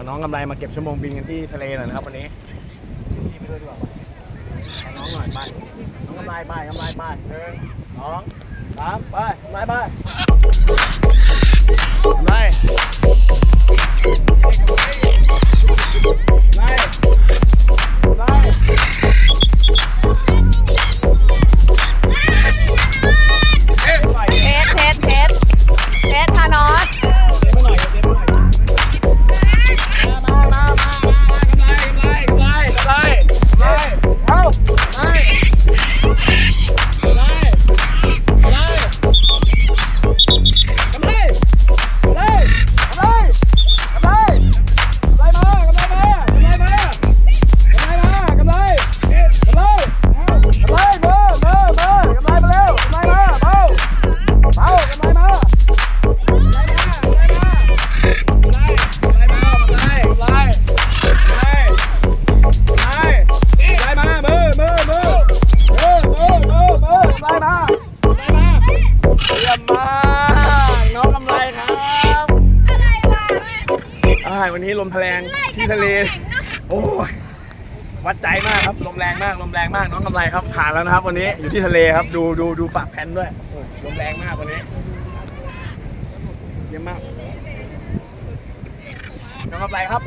เอาน้องกำไรมาเก็บชั่วโมงบินกันที่ทะเลหน่อยนะครับวันนี้พี่ไปด้วยดีกว่าเอาน้องหน่อยไปน้องกำไรไปกำไรไปหนึ่งสองสามไปกำไรไป อ่าวันนี้ลมแรงที่ทะเล โอ้ยวัดใจมากครับลมแรงมากลมแรงมากน้องกำไรครับผ่านแล้วนะครับ วันนี้อยู่ที่ทะเลครับ ดูดูดูฝากแผ่นด้วยโอ้ยลมแรงมากวันนี้เยี่ยมมากน้องกำไรครับ